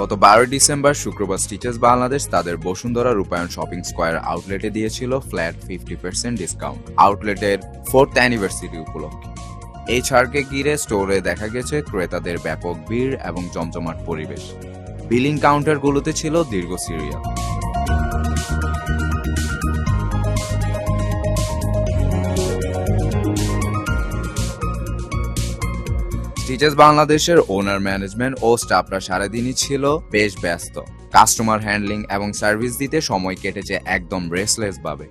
গত বারোই ডিসেম্বর শুক্রবার স্টিচেস বাংলাদেশ তাদের বসুন্ধরা রূপায়ণ শপিং স্কোয়ার আউটলেটে দিয়েছিল ফ্ল্যাট ফিফটি পার্সেন্ট ডিসকাউন্ট। আউটলেটের ফোর্থ অ্যানিভার্সারি উপলক্ষে। এই ছাড়কে ঘিরে স্টোরে দেখা গেছে ক্রেতাদের ব্যাপক ভিড় এবং জমজমাট পরিবেশ। বিলিং কাউন্টারগুলোতে ছিল দীর্ঘ সিরিয়াল। স্টিচেস বাংলাদেশের ওনার ম্যানেজমেন্ট ও স্টাফরা সারাদিনই ছিল বেশ ব্যস্ত। কাস্টমার হ্যান্ডলিং এবং সার্ভিস দিতে সময় কেটেছে একদম রেসলেস ভাবে।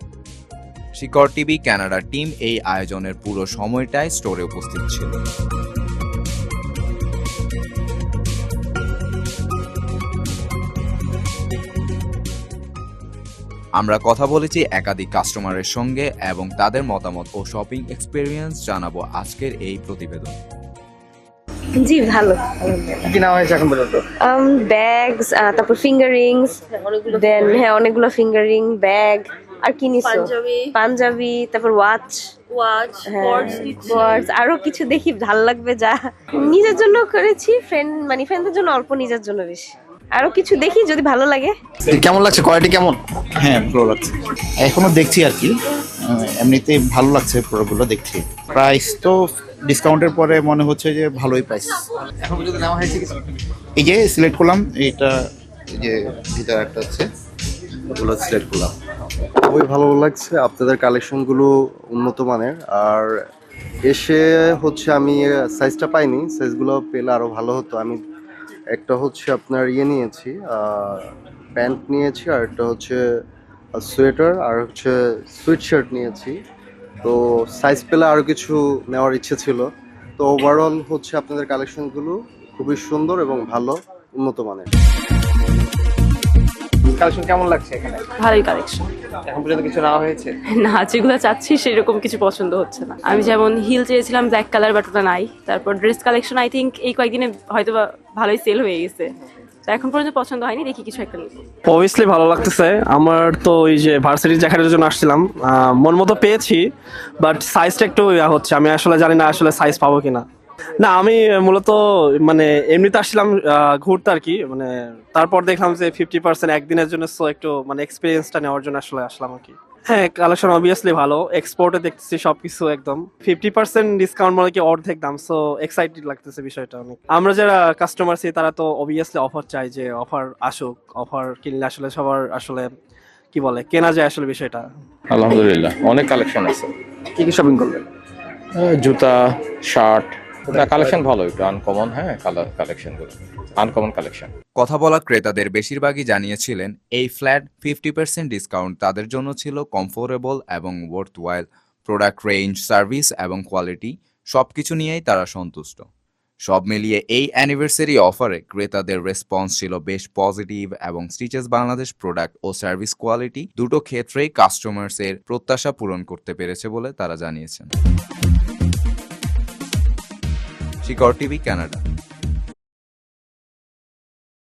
শিকর টিভি কানাডা টিম এই আয়োজনের পুরো সময়টাই স্টোরে উপস্থিত ছিল। আমরা কথা বলেছি একাধিক কাস্টমারের সঙ্গে এবং তাদের মতামত ও শপিং এক্সপিরিয়েন্স জানাব আজকের এই প্রতিবেদন। জি ভালো। কি নেওয়া হয়েছে এখন পর্যন্ত? ব্যাগস তারপর ফিঙ্গারিংস দেন হ্যাঁ অনেকগুলো ফিঙ্গারিং ব্যাগ আর কি নিছো? পাঞ্জাবি। পাঞ্জাবি তারপর ওয়াচ ওয়াচ পর্স আরও কিছু দেখি ভালো লাগবে যা। নিজের জন্য করেছি ফ্রেন্ড মানে ফ্রেন্ডদের জন্য অল্প নিজের জন্য বেশি। আরও কিছু দেখি যদি ভালো লাগে। কেমন লাগছে? কোয়ালিটি কেমন? হ্যাঁ ভালো লাগছে। এখনও দেখছি আর কি। এমনিতে ভালো লাগছে প্রোডাক্টগুলো দেখছি প্রাইস তো ডিসকাউন্টের পরে মনে হচ্ছে যে ভালোই প্রাইস এখন পর্যন্ত নেওয়া হয়েছে এই যে সিলেক্ট করলাম এইটা এই যে ভিতরে একটা আছে ওগুলো সিলেক্ট করলাম। খুবই ভালো লাগছে আপনাদের কালেকশনগুলো উন্নত মানের। আর এসে হচ্ছে আমি সাইজটা পাইনি সাইজগুলো পেলে আরও ভালো হতো। আমি একটা হচ্ছে আপনার ইয়ে নিয়েছি প্যান্ট নিয়েছি আর একটা হচ্ছে সোয়েটার আর হচ্ছে সুইট শার্ট নিয়েছি। তো সাইজ পেলে আরও কিছু নেওয়ার ইচ্ছে ছিল। তো ওভারঅল হচ্ছে আপনাদের কালেকশনগুলো খুবই সুন্দর এবং ভালো উন্নত মানের। কালেকশন কেমন লাগছে এখানে? ভালোই কালেকশন এখন পর্যন্ত কিছু নেওয়া হয়েছে? না যেগুলো চাচ্ছি সেরকম কিছু পছন্দ হচ্ছে না। আমি যেমন হিল চেয়েছিলাম ব্ল্যাক কালার বাট ওটা নাই। তারপর ড্রেস কালেকশন আই থিঙ্ক এই কয়েকদিনে হয়তো বা ভালোই সেল হয়ে গেছে। তো এখন পর্যন্ত পছন্দ হয়নি, দেখি কিছু একটা অবভিয়াসলি ভালো লাগতেছে। আমার তো ওই যে ভার্সিটি জ্যাকেটের জন্য আসছিলাম। মন মতো পেয়েছি বাট সাইজটা একটু হচ্ছে। আমি আসলে জানি না আসলে সাইজ পাবো কিনা। না, আমি মূলত মানে এমনিতে আসছিলাম ঘুরতে আর কি। মানে তারপর দেখলাম যে ফিফটি পার্সেন্ট একদিনের জন্য সো একটু মানে এক্সপিরিয়েন্সটা নেওয়ার জন্য আসলে আসলাম আর কি। হ্যাঁ কালেকশন অবভিয়াসলি ভালো। এক্সপোর্টে দেখতেছি সবকিছু একদম। ফিফটি পার্সেন্ট ডিসকাউন্ট মানে কি অর্ধেক দাম সো এক্সাইটেড লাগতেছে বিষয়টা অনেক। আমরা যারা কাস্টমার আছি তারা তো অবভিয়াসলি অফার চাই যে অফার আসুক অফার কিনলে আসলে সবার আসলে কি বলে কেনা যায় আসলে বিষয়টা। আলহামদুলিল্লাহ অনেক কালেকশন আছে। কি কি শপিং করলেন জুতা শার্ট কালেকশন ভালো একটু আনকমন হ্যাঁ কালার কালেকশন আনকমন কালেকশন কথা বলা ক্রেতাদের বেশিরভাগই জানিয়েছিলেন এই ফ্ল্যাট ফিফটি পার্সেন্ট ডিসকাউন্ট তাদের জন্য ছিল কমফোর্টেবল এবং worth while product range service এবং কোয়ালিটি সবকিছু নিয়েই তারা সন্তুষ্ট। সব মিলিয়ে এই অ্যানিভার্সারি অফারে ক্রেতাদের রেসপন্স ছিল বেশ পজিটিভ এবং স্টিচেস বাংলাদেশ প্রোডাক্ট ও সার্ভিস কোয়ালিটি দুটো ক্ষেত্রেই কাস্টমার্সের প্রত্যাশা পূরণ করতে পেরেছে বলে তারা জানিয়েছেন। শিকর টিভি কানাডা